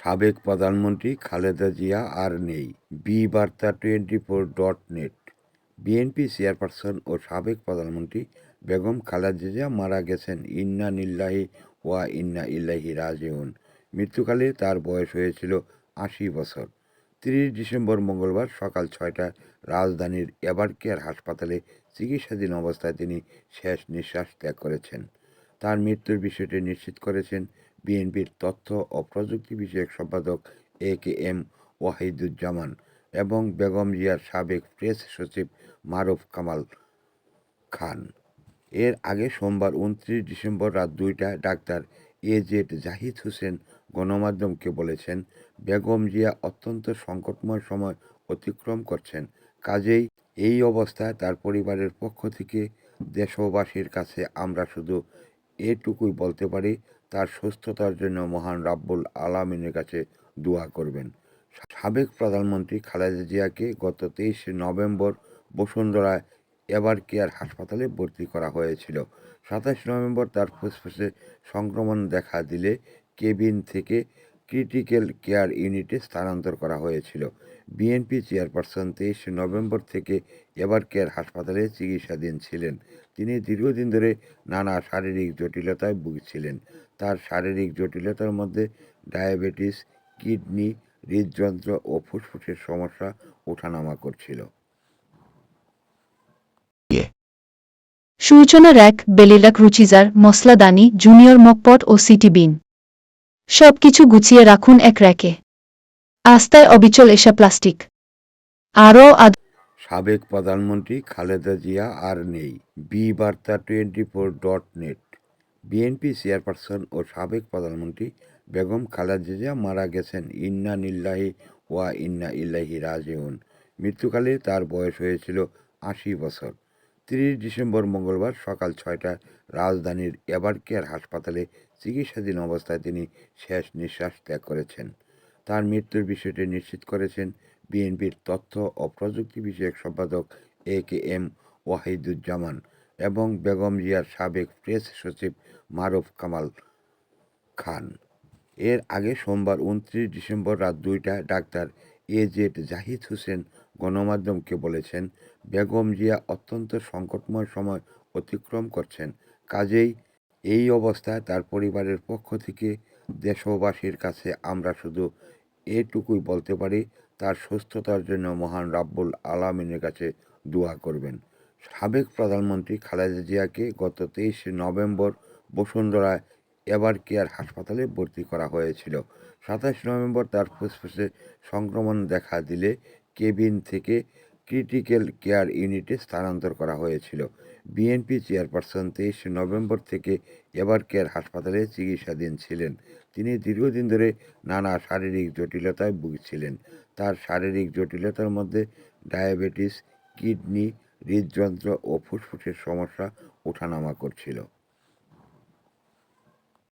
সাবেক প্রধানমন্ত্রী খালেদা জিয়া আর নেই। B Barta twenty four dot net. BNP chairperson ও সাবেক প্রধানমন্ত্রী বেগম খালেদা জিয়া মারা গেছেন। ইন্না নিল্লাহি ওয়া ইন্না ইল্লাহি রাজিউন। মৃত্যুকালে তার বয়স হয়েছিল আশি বছর। তিরিশ ডিসেম্বর মঙ্গলবার সকাল ছয়টায় রাজধানীর এবারকেয়ার হাসপাতালে চিকিৎসাধীন অবস্থায় তিনি শেষ নিঃশ্বাস ত্যাগ করেছেন। তার মৃত্যুর বিষয়টি নিশ্চিত করেছেন বিএনপির তথ্য ও প্রযুক্তি বিষয়ক সম্পাদক এ কে এম ওয়াহিদুজ্জামান এবং বেগম জিয়ার সাবেক প্রেস সচিব মারুফ কামাল খান। এর আগে সোমবার উনত্রিশ ডিসেম্বর রাত দুইটায় ডাক্তার এ জেড জাহিদ হোসেন গণমাধ্যমকে বলেছেন, বেগম জিয়া অত্যন্ত সংকটময় সময় অতিক্রম করছেন। কাজেই এই অবস্থায় তার পরিবারের পক্ষ থেকে দেশবাসীর কাছে আমরা শুধু এটুকুই বলতে পারি তার সুস্থতার জন্য মহান রাব্বুল আলামিনের কাছে দোয়া করবেন। সাবেক প্রধানমন্ত্রী খালেদা জিয়াকে গত তেইশে নভেম্বর বসুন্ধরায় এবার কেয়ার হাসপাতালে ভর্তি করা হয়েছিল। সাতাশ নভেম্বর তার ফুসফুসে সংক্রমণ দেখা দিলে কেবিন থেকে ক্রিটিক্যাল কেয়ার ইউনিটে স্থানান্তর করা হয়েছিল। বিএনপি চেয়ারপারসন তেইশে নভেম্বর থেকে এবার কেয়ার হাসপাতালে চিকিৎসাধীন ছিলেন। তিনি দীর্ঘদিন ধরে নানা শারীরিক জটিলতায় ভুগছিলেন। তার শারীরিক জটিলতার মধ্যে ডায়াবেটিস, কিডনি, হৃদযন্ত্র ও ফুসফুসের সমস্যা ওঠানামা করছিল। সূচনা র্যাক বেলিলাক রুচিজার, মসলাদানি, জুনিয়র মকপট ও সিটি বিন। সবকিছু গুছিয়ে রাখুন এক র্যাকে। আস্তায় অবিচল এসা প্লাস্টিক। আরও সাবেক প্রধানমন্ত্রী খালেদা জিয়া আর নেই। B Barta twenty four dot net. BNP chairperson ও সাবেক প্রধানমন্ত্রী বেগম খালেদা জিয়া মারা গেছেন। ইন্না নিল্লাহি ওয়া ইন্না ইল্লাহি রাজিউন। মৃত্যুকালে তার বয়স হয়েছিল আশি বছর। তিরিশ ডিসেম্বর মঙ্গলবার সকাল ছয়টায় রাজধানীর এবারকেয়ার হাসপাতালে চিকিৎসাধীন অবস্থায় তিনি শেষ নিঃশ্বাস ত্যাগ করেছেন। তার মৃত্যুর বিষয়টি নিশ্চিত করেছেন বিএনপির তথ্য ও প্রযুক্তি বিষয়ক সম্পাদক এ কে এম ওয়াহিদুজ্জামান এবং বেগম জিয়ার সাবেক প্রেস সচিব মারুফ কামাল খান। এর আগে সোমবার উনত্রিশ ডিসেম্বর রাত দুইটায় ডাক্তার এ জেড জাহিদ হোসেন গণমাধ্যমকে বলেছেন, বেগম জিয়া অত্যন্ত সংকটময় সময় অতিক্রম করছেন। কাজেই এই অবস্থায় তার পরিবারের পক্ষ থেকে দেশবাসীর কাছে আমরা শুধু এটুকুই বলতে পারি, তার সুস্থতার জন্য মহান রাব্বুল আলামিনের কাছে দোয়া করবেন। সাবেক প্রধানমন্ত্রী খালেদা জিয়াকে গত তেইশে নভেম্বর বসুন্ধরায় এবার কেয়ার হাসপাতালে ভর্তি করা হয়েছিল। সাতাশ নভেম্বর তার ফুসফুসে সংক্রমণ দেখা দিলে কেবিন থেকে ক্রিটিক্যাল কেয়ার ইউনিটে স্থানান্তর করা হয়েছিল। বিএনপি চেয়ারপারসন তেইশে নভেম্বর থেকে এবার কেয়ার হাসপাতালে চিকিৎসাধীন ছিলেন। তিনি দীর্ঘদিন ধরে নানা শারীরিক জটিলতায় ভুগছিলেন। তার শারীরিক জটিলতার মধ্যে ডায়াবেটিস, কিডনি, হৃদযন্ত্র ও ফুসফুসের সমস্যা ওঠানামা করছিল।